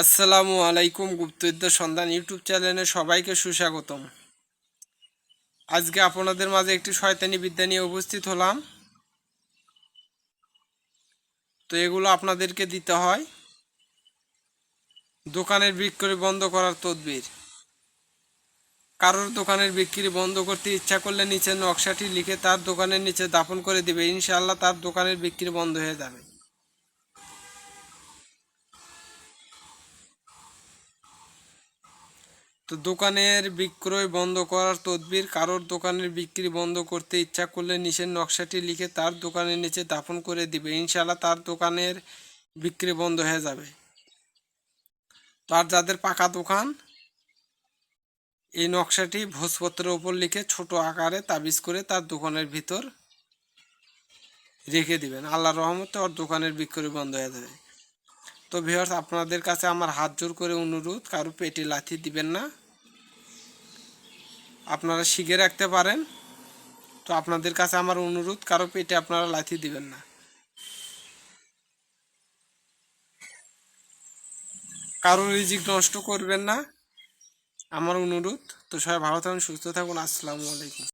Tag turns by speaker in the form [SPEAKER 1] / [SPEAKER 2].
[SPEAKER 1] আসসালামু আলাইকুম গুপ্তবিদ্য সন্ধান ইউটিউব চ্যানেলে সবাইকে সুস্বাগতম। আজকে আপনাদের মাঝে একটি শয়তানি বিদ্যা নিয়ে উপস্থিত হলাম। তো এগুলো আপনাদেরকে দিতে হয়। দোকানের বিক্রি বন্ধ করার তদবির। কারোর দোকানের বিক্রি বন্ধ করতে ইচ্ছা করলে নিচের নকশাটি লিখে তার দোকানের নিচে দাপন করে দেবে। ইনশাআল্লাহ তার দোকানের বিক্রি বন্ধ হয়ে যাবে। তো দোকানের বিক্রয় বন্ধ করার তদবির, কারোর দোকানের বিক্রি বন্ধ করতে ইচ্ছা করলে নিচের নকশাটি লিখে তার দোকানের নিচে দাফন করে দিবে। ইনশাআল্লাহ তার দোকানের বিক্রি বন্ধ হয়ে যাবে। তার যাদের পাকা দোকান, এই নকশাটি ভোজপত্রের উপর লিখে ছোট আকারে তাবিজ করে তার দোকানের ভিতর রেখে দিবেন। আল্লাহ রহমতে ওর দোকানের বিক্রি বন্ধ হয়ে যাবে। তো ভিউয়ার্স আপনাদের কাছে আমার হাত জোর করে অনুরোধ, কারও পেটে লাথি দিবেন না। আপনারা শিখে রাখতে পারেন। তো আপনাদের কাছে আমার অনুরোধ, কারও পেটে আপনারা লাথি দিবেন না। কারও রিজিক নষ্ট করবেন না। আমার অনুরোধ। তো সবাই ভালো থাকুন, সুস্থ থাকুন। আসসালামু আলাইকুম।